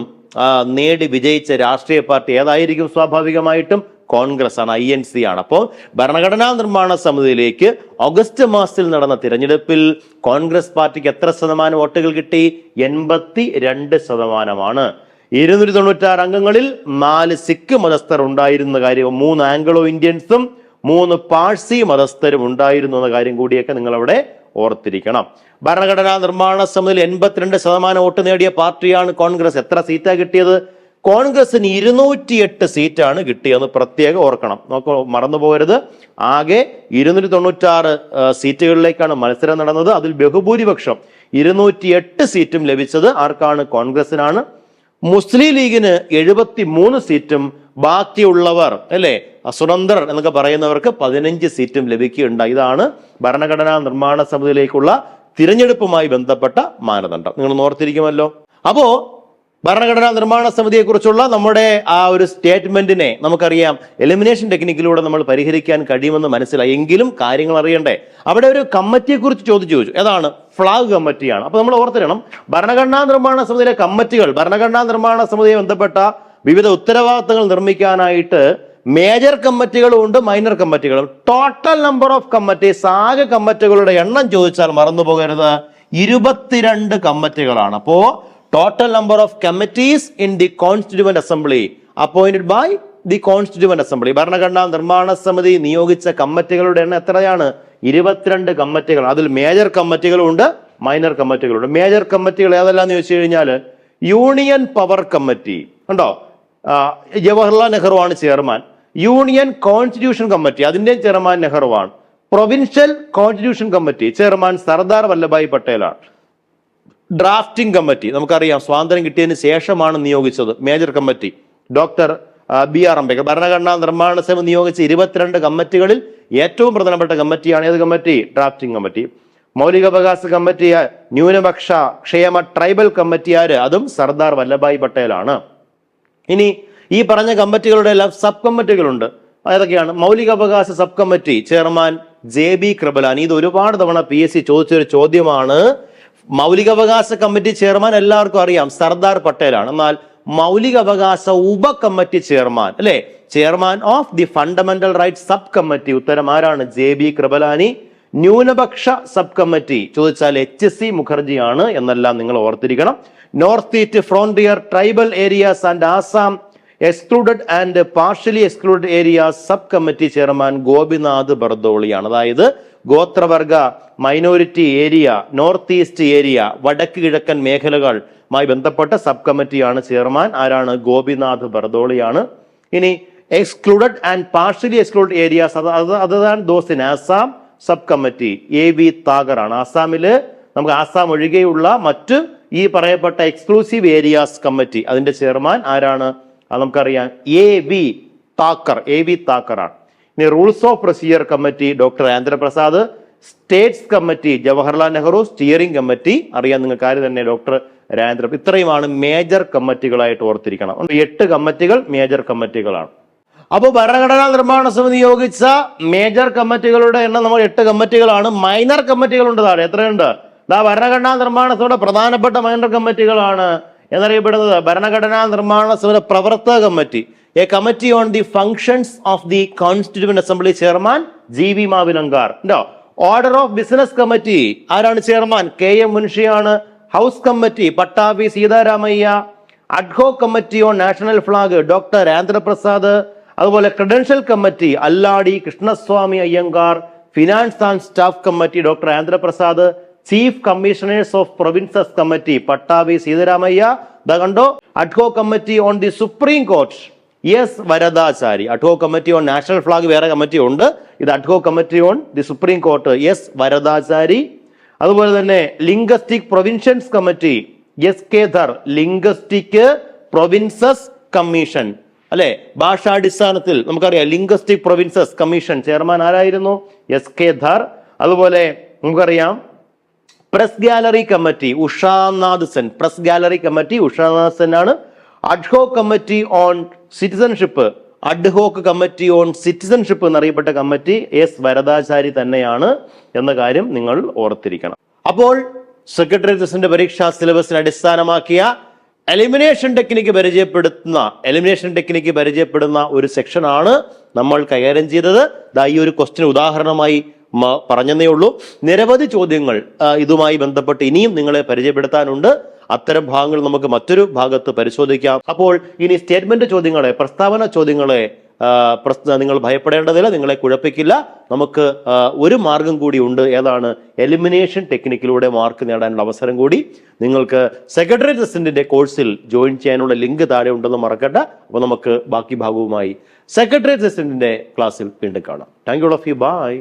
നേടി വിജയിച്ച രാഷ്ട്രീയ പാർട്ടി ഏതായിരിക്കും സ്വാഭാവികമായിട്ടും? കോൺഗ്രസ് ആണ് ഐ എൻ സി ആണ്. അപ്പോൾ ഭരണഘടനാ നിർമ്മാണ സമിതിയിലേക്ക് ഓഗസ്റ്റ് മാസത്തിൽ നടന്ന തിരഞ്ഞെടുപ്പിൽ കോൺഗ്രസ് പാർട്ടിക്ക് എത്ര ശതമാനം വോട്ടുകൾ കിട്ടി? എൺപത്തി രണ്ട് ശതമാനമാണ്. ഇരുന്നൂറ്റി തൊണ്ണൂറ്റാറ് അംഗങ്ങളിൽ നാല് സിഖ് മതസ്ഥർ ഉണ്ടായിരുന്ന കാര്യം മൂന്ന് ആംഗ്ലോ ഇന്ത്യൻസും മൂന്ന് പാഴ്സി മതസ്ഥരും ഉണ്ടായിരുന്നു എന്ന കാര്യം കൂടിയൊക്കെ നിങ്ങൾ അവിടെ ഓർത്തിരിക്കണം. ഭരണഘടനാ നിർമ്മാണ സമിതിയിൽ എൺപത്തിരണ്ട് ശതമാനം വോട്ട് നേടിയ പാർട്ടിയാണ് കോൺഗ്രസ്. എത്ര സീറ്റാണ് കിട്ടിയത്? കോൺഗ്രസിന് ഇരുന്നൂറ്റിയെട്ട് സീറ്റാണ് കിട്ടിയത് പ്രത്യേകം ഓർക്കണം. നോക്കൂ മറന്നു പോകരുത് ആകെ ഇരുന്നൂറ്റി തൊണ്ണൂറ്റാറ് സീറ്റുകളിലേക്കാണ് മത്സരം നടന്നത്. അതിൽ ബഹുഭൂരിപക്ഷം ഇരുന്നൂറ്റിയെട്ട് സീറ്റും ലഭിച്ചത് ആർക്കാണ്? കോൺഗ്രസിനാണ്. മുസ്ലിം ലീഗിന് എഴുപത്തി മൂന്ന് സീറ്റും ബാക്കിയുള്ളവർ അല്ലേ? സുനന്ദർ എന്നൊക്കെ പറയുന്നവർക്ക് പതിനഞ്ച് സീറ്റും ലഭിക്കുകയുണ്ടായി. ഇതാണ് ഭരണഘടനാ നിർമ്മാണ സമിതിയിലേക്കുള്ള തിരഞ്ഞെടുപ്പുമായി ബന്ധപ്പെട്ട മാനദണ്ഡം. നിങ്ങൾ ഓർത്തിരിക്കുമല്ലോ. അപ്പോ ഭരണഘടനാ നിർമ്മാണ സമിതിയെക്കുറിച്ചുള്ള നമ്മുടെ ആ ഒരു സ്റ്റേറ്റ്മെന്റിനെ നമുക്കറിയാം. എലിമിനേഷൻ ടെക്നിക്കിലൂടെ നമ്മൾ പരിഹരിക്കാൻ കഴിയുമെന്ന് മനസ്സിലായി. എങ്കിലും കാര്യങ്ങൾ അറിയണ്ടേ? അവിടെ ഒരു കമ്മിറ്റിയെ കുറിച്ച് ചോദിച്ചു ചോദിച്ചു. ഏതാണ്? ഫ്ലാഗ് കമ്മിറ്റിയാണ്. അപ്പോൾ നമ്മൾ ഓർത്തിരണം ഭരണഘടനാ നിർമ്മാണ സമിതിയിലെ കമ്മിറ്റികൾ ഭരണഘടനാ നിർമ്മാണ സമിതിയെ ബന്ധപ്പെട്ട വിവിധ ഉത്തരവാദിത്തങ്ങൾ നിർമ്മിക്കാനായിട്ട് മേജർ കമ്മിറ്റികളും ഉണ്ട് മൈനർ കമ്മിറ്റികളും. ടോട്ടൽ നമ്പർ ഓഫ് കമ്മിറ്റീസ് ആകെ കമ്മിറ്റികളുടെ എണ്ണം ചോദിച്ചാൽ മറന്നു പോകരുത് ഇരുപത്തിരണ്ട് കമ്മിറ്റികളാണ്. അപ്പോ total number of committees in the constituent assembly appointed by the constituent assembly ഭരണഘടനാ നിർമ്മാണ സമിതി നിയോഗിച്ച കമ്മിറ്റികളുടെ എണ്ണം എത്രയാണ്? ഇരുപത്തിരണ്ട് കമ്മിറ്റികൾ. അതിൽ മേജർ കമ്മിറ്റികളുണ്ട് മൈനർ കമ്മിറ്റികളുണ്ട് മേജർ കമ്മിറ്റികൾ ഏതെല്ലാം എന്ന് ചോദിച്ചു കഴിഞ്ഞാൽ യൂണിയൻ പവർ കമ്മിറ്റി. ഉണ്ടോ ജവഹർലാൽ നെഹ്റു ആണ് ചെയർമാൻ. യൂണിയൻ കോൺസ്റ്റിറ്റ്യൂഷൻ കമ്മിറ്റി അതിന്റെ chairman നെഹ്റുവാണ്. Provincial constitution committee chairman Sardar Vallabhbhai പട്ടേലാണ്. Drafting committee നമുക്കറിയാം സ്വാതന്ത്ര്യം കിട്ടിയതിന് ശേഷമാണ് നിയോഗിച്ചത് major committee. Doctor B R Ambedkar. ഭരണഘടനാ നിർമ്മാണ സമിതി നിയോഗിച്ച ഇരുപത്തിരണ്ട് കമ്മിറ്റികളിൽ ഏറ്റവും പ്രധാനപ്പെട്ട കമ്മിറ്റിയാണ് ഏത് കമ്മിറ്റി? Drafting committee. മൗലികാവകാശ കമ്മിറ്റി ന്യൂനപക്ഷ ക്ഷേമ ട്രൈബൽ കമ്മിറ്റിയാർ അതും സർദാർ വല്ലഭായ് പട്ടേലാണ്. ഇനി ഈ പറഞ്ഞ കമ്മിറ്റികളുടെ എല്ലാം സബ് കമ്മിറ്റികളുണ്ട്. ഏതൊക്കെയാണ് മൗലികാവകാശ sub committee chairman J B Kripalani. ഇത് ഒരുപാട് തവണ പി എസ് സി ചോദിച്ചൊരു ചോദ്യമാണ്. മൗലികാവകാശ കമ്മിറ്റി ചെയർമാൻ എല്ലാവർക്കും അറിയാം. സർദാർ പട്ടേലാണ്. എന്നാൽ മൗലികാവകാശ ഉപ കമ്മിറ്റി ചെയർമാൻ അല്ലെ? Chairman of the fundamental right sub committee ഉത്തരം ആരാണ്? J B Kripalani. ന്യൂനപക്ഷ സബ് കമ്മിറ്റി ചോദിച്ചാൽ എച്ച് സി മുഖർജിയാണ് എന്നെല്ലാം നിങ്ങൾ ഓർത്തിരിക്കണം. North east frontier tribal areas and Assam excluded and partially excluded areas sub committee chairman Gopinath ബർദോളിയാണ്. അതായത് ഗോത്രവർഗ minority area north east area വടക്ക് കിഴക്കൻ മേഖലകളുമായി ബന്ധപ്പെട്ട സബ് കമ്മിറ്റിയാണ് ചെയർമാൻ. ആരാണ്? ഗോപിനാഥ് ബർദോളിയാണ്. ഇനി excluded and partially exclude areas അത് അതാണ് those in Assam sub committee A V താഗറാണ്. ആസാമിൽ നമുക്ക് ആസാം ഒഴികെയുള്ള മറ്റ് ഈ പറയപ്പെട്ട എക്സ്ക്ലൂസീവ് ഏരിയാസ് കമ്മിറ്റി അതിന്റെ ചെയർമാൻ ആരാണ്? നമുക്കറിയാം. A V Thakkar A V താക്കറാണ്. ഇനി rules of procedure committee doctor Rajendra Prasad states committee Jawaharlal Nehru steering committee അറിയാൻ നിങ്ങൾക്ക് ആര് തന്നെ ഡോക്ടർ രാജേന്ദ്ര ഇത്രയുമാണ് മേജർ കമ്മിറ്റികളായിട്ട് ഓർത്തിരിക്കണം. എട്ട് കമ്മിറ്റികൾ മേജർ കമ്മിറ്റികളാണ് അപ്പോൾ ഭരണഘടനാ നിർമ്മാണ സമിതി നിയോഗിച്ച മേജർ കമ്മിറ്റികളുടെ എണ്ണം നമ്മൾ എട്ട് കമ്മിറ്റികളാണ് മൈനർ കമ്മിറ്റികളുണ്ട് താഴെ. എത്രയുണ്ട്? ദാ ഭരണഘടനാ നിർമ്മാണ സമിതിയുടെ പ്രധാനപ്പെട്ട മൈനർ കമ്മിറ്റികളാണ് എന്നറിയപ്പെടുന്നത് ഭരണഘടനാ നിർമ്മാണ സമിതിയുടെ പ്രവർത്തക committee a committee on the functions of the Constituent Assembly chairman G V Mavalankar ഉണ്ടോ ഓർഡർ ഓഫ് ബിസിനസ് കമ്മിറ്റി ആരാണ് chairman K M മുൻഷിയാണ് house committee Pattabhi Sitaramayya ad hoc committee on national flag doctor ആന്ധ്രപ്രസാദ് അതുപോലെ credential committee Alladi Krishnaswamy Iyengar finance and staff committee doctor ആന്ധ്രപ്രസാദ് chief commissioners of provinces committee Pattabhi Sitaramayya the കണ്ടോ? Ad hoc committee on the Supreme Court S Varadachari ad hoc committee on national flag വേറെ കമ്മിറ്റി ഉണ്ട്. ഇത് ad hoc committee on the Supreme Court S Varadachari അതുപോലെ തന്നെ linguistic provinces committee S K Dhar linguistic provinces commission അല്ലെ? ഭാഷാടിസ്ഥാനത്തിൽ നമുക്കറിയാം ലിംഗസ്റ്റിക് പ്രൊവിൻസസ് കമ്മീഷൻ ചെയർമാൻ ആരായിരുന്നു? എസ് കെ ധർ അതുപോലെ നമുക്കറിയാം press gallery committee Ushanath Sen press gallery committee Ushanath Sen ആണ്. Ad hoc committee on citizenship ad hoc committee on citizenship എന്നറിയപ്പെട്ട committee S Varadachari തന്നെയാണ് എന്ന കാര്യം നിങ്ങൾ ഓർത്തിരിക്കണം. അപ്പോൾ സെക്രട്ടറി പ്രസിഡന്റ് പരീക്ഷാ സിലബസിനെ അടിസ്ഥാനമാക്കിയ എലിമിനേഷൻ ടെക്നിക്ക് പരിചയപ്പെടുത്തുന്ന എലിമിനേഷൻ ടെക്നിക്ക് പരിചയപ്പെടുന്ന ഒരു സെക്ഷനാണ് നമ്മൾ കൈകാര്യം ചെയ്തത്. ഈ ഒരു ക്വസ്റ്റിന് ഉദാഹരണമായി പറഞ്ഞതേ ഉള്ളൂ. നിരവധി ചോദ്യങ്ങൾ ഇതുമായി ബന്ധപ്പെട്ട് ഇനിയും നിങ്ങളെ പരിചയപ്പെടുത്താനുണ്ട്. അത്തരം ഭാഗങ്ങൾ നമുക്ക് മറ്റൊരു ഭാഗത്ത് പരിശോധിക്കാം. അപ്പോൾ ഇനി സ്റ്റേറ്റ്മെന്റ് ചോദ്യങ്ങളെ പ്രസ്താവന ചോദ്യങ്ങളെ പ്രശ്ന നിങ്ങൾ ഭയപ്പെടേണ്ടതില്ല നിങ്ങളെ കുഴപ്പിക്കില്ല. നമുക്ക് ഒരു മാർഗം കൂടി ഉണ്ട് ഏതാണ്? എലിമിനേഷൻ ടെക്നിക്കിലൂടെ മാർക്ക് നേടാനുള്ള അവസരം കൂടി. നിങ്ങൾക്ക് സെക്രട്ടറി അസിസ്റ്റന്റിന്റെ കോഴ്സിൽ ജോയിൻ ചെയ്യാനുള്ള ലിങ്ക് താഴെ ഉണ്ടെന്ന് മറക്കണ്ട. അപ്പോൾ നമുക്ക് ബാക്കി ഭാഗവുമായി സെക്രട്ടറി അസിസ്റ്റന്റിന്റെ ക്ലാസ്സിൽ വീണ്ടും കാണാം. Thank you of you bye